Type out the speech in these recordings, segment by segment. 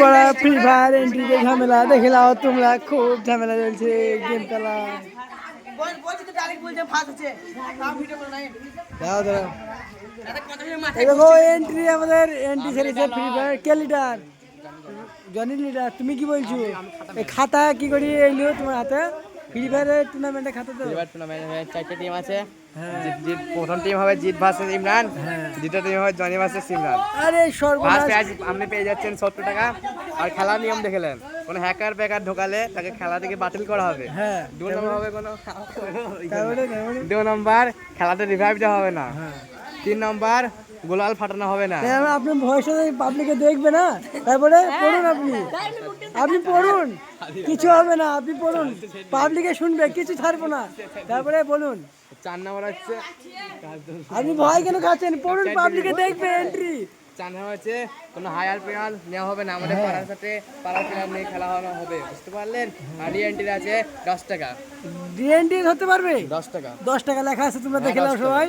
বড় free fire এন্ট্রিতে ঝামেলা দেখে নাও তোমরা, খুব ঝামেলা চলছে গেম খেলা। দেখো, এন্ট্রি আমাদের, এন্ট্রি ফ্রি ফায়ার কে লিডার লিডার তুমি কি বলছো? খাতা কি করি এলো তোমার হাতে। ফ্রি ফায়ারের টুর্নামেন্টে খাতা তো এবার টুর্নামেন্ট চারটে টিম আছে। হ্যাঁ। জিত প্রথম টিম হবে জিত ভার্সেস ইমরান। দ্বিতীয় টিম হবে জনি ভার্সেস সিমরান আরে সর্বনাশ। প্রাইজ আপনি পেয়ে যাচ্ছেন সত্তর টাকা। আর খেলার নিয়ম দেখলেন কোনো হ্যাকার প্যাকার ঢোকালে তাকে খেলা থেকে বাতিল করা হবে। হ্যাঁ। দু নম্বর হবে কোনো দু নম্বর খেলাতে রিভাইভ দেওয়া হবে না। হ্যাঁ। তিন নম্বর গোলাল ফাটানো হবে না। আমরা আপনার ভয়েসটা পাবলিকে দেখবে না তারপরে পড়ুন আপনি। আপনি পড়ুন। কিছু হবে না আপনি পড়ুন। পাবলিকে শুনবে কিছু ছাড়বো না। তারপরে বলুন। চার নম্বর হচ্ছে আপনি ভয় কেন খাচ্ছেন? পড়ুন পাবলিকে দেখবে এন্ট্রি চার নম্বর হচ্ছে কোনো হায়ার প্লেয়ার নেওয়া হবে না। আমাদের পাড়ার সাথে পাড়ার প্লেয়ার নিয়ে খেলা হওয়া হবে। বুঝতে পারলেন? আর এন্ট্রি আছে দশ টাকা। ডিএনটি ধরতে পারবে? দশ টাকা। দশ টাকা লেখা আছে তোমরা দেখে নাও সবাই।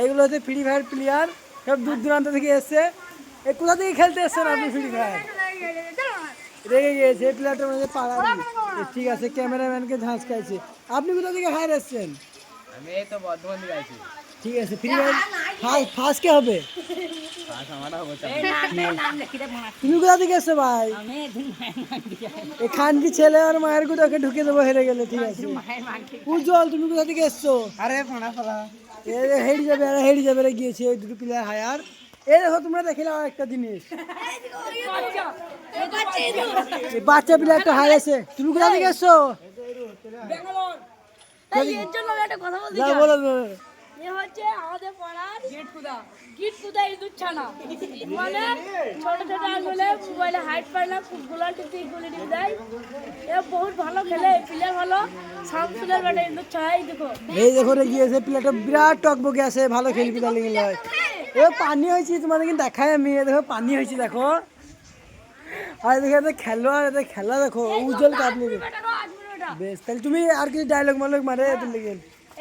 এইগুলো হচ্ছে ফ্রি ফায়ার প্লেয়ার সব দূর দূরান্ত থেকে এসছে। এই কোথা থেকে খেলতে এসছেন আপনি ফ্রি ফায়ার রেগে গিয়েছে এই প্লেয়ারটার মধ্যে পাড়ার ঠিক আছে ক্যামেরাম্যানকে ঝাঁস খাইছে। আপনি কোথা থেকে হায়ার এসছেন? আমি এই তো বর্ধমান থেকে আছি ঠিক আছে ফ্রি ফায়ার ফার্স্ট কে হবে? পাঁচ আমার হবে তুমি কোথা থেকে এসছো ভাই? এই খানকি ছেলে আর মায়ের কোথাকে ঢুকে দেবো হেরে গেলে ঠিক আছে। উজ্জ্বল তুমি কোথা থেকে এসছো? আরে ফানা ফালা এ হেডি যাবে আর হেডি যাবে রে গিয়েছে ওই দুটো প্লেয়ার হায়ার এই দেখো তোমরা দেখিলে আর একটা জিনিস বাচ্চা প্লেয়ারটা হাই আছে তুমি কোথা থেকে এসছো এর বলো। এ হচ্ছে আমাদের পাড়ার গিট কুদা। ইঁদুর ছানা মানে ছোট ছোট আঙুলে মোবাইলে হাইট পায় না গুলাল টিপতে গুলি টিপ দেয়। এ বহুত ভালো খেলে প্লেয়ার ভালো। শামসুলের বেটা ইঁদুর ছানা এই দেখো। এই দেখো রে গিয়েছে প্লেয়ারটা বিরাট টকবকে আছে ভালো খেলবি তাহলে গেলে হয় এ পানি হয়েছে তোমাদের কিন্তু দেখায় আমি দেখো পানি হয়েছে দেখো। আর দেখো এতে খেলো দেখো উজ্জ্বল বেশ তাহলে তুমি আর কিছু ডায়লগ মালগ মারে এদের লেগে।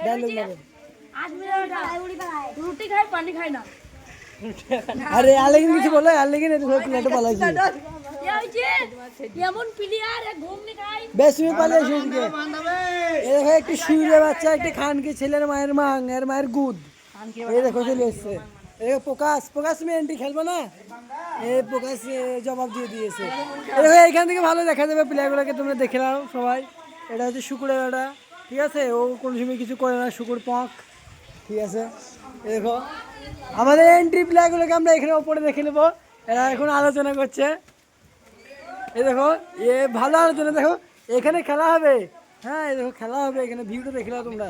ডায়লগ মারে। রুটি খায় পানি খায় না। আরে আলেগিন কিছু বলো আলেগিন এত প্লেয়ারটা পালাইছে। এ হচ্ছে এমন প্লেয়ার ঘুম নি বেশ তুমি পালিয়েছো এদিকে। এই দেখো একটি শুয়ে বাচ্চা একটি খানকে ছেলের মায়ের মাং এর মায়ের গুদ। এই দেখো চলে এসছে। দেখো প্রকাশ প্রকাশ তুমি এন্ট্রি খেলবে না? এই প্রকাশ জবাব দিয়ে দিয়েছে। এই দেখো এইখান থেকে ভালো দেখা যাবে প্লেয়ারগুলোকে তোমরা দেখে নাও সবাই। এটা হচ্ছে শুকুরের এটা ঠিক আছে? ও কোনো সময় কিছু করে না শুকুর পক। ঠিক আছে? দেখো আমাদের এন্ট্রি প্লেয়ারগুলোকে আমরা এখানে ওপরে দেখে নেব। এরা এখন আলোচনা করছে। এই দেখো এ ভালো আলোচনা দেখো এখানে খেলা হবে। হ্যাঁ এই দেখো খেলা হবে এখানে ভিউটা দেখে নাও তোমরা।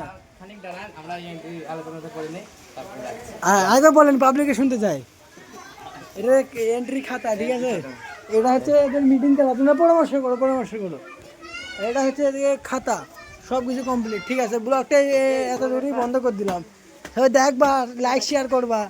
আগে বলেন পাবলিকে শুনতে চাই। এটা এন্ট্রি খাতা ঠিক আছে? এটা হচ্ছে এদের মিটিং খেলা তোমরা পরামর্শ করো পরামর্শ করো। এটা হচ্ছে এদিকে খাতা সব কিছু কমপ্লিট ঠিক আছে? ব্লগটা এত দূরই বন্ধ করে দিলাম। দেখবা লাইক শেয়ার করবা।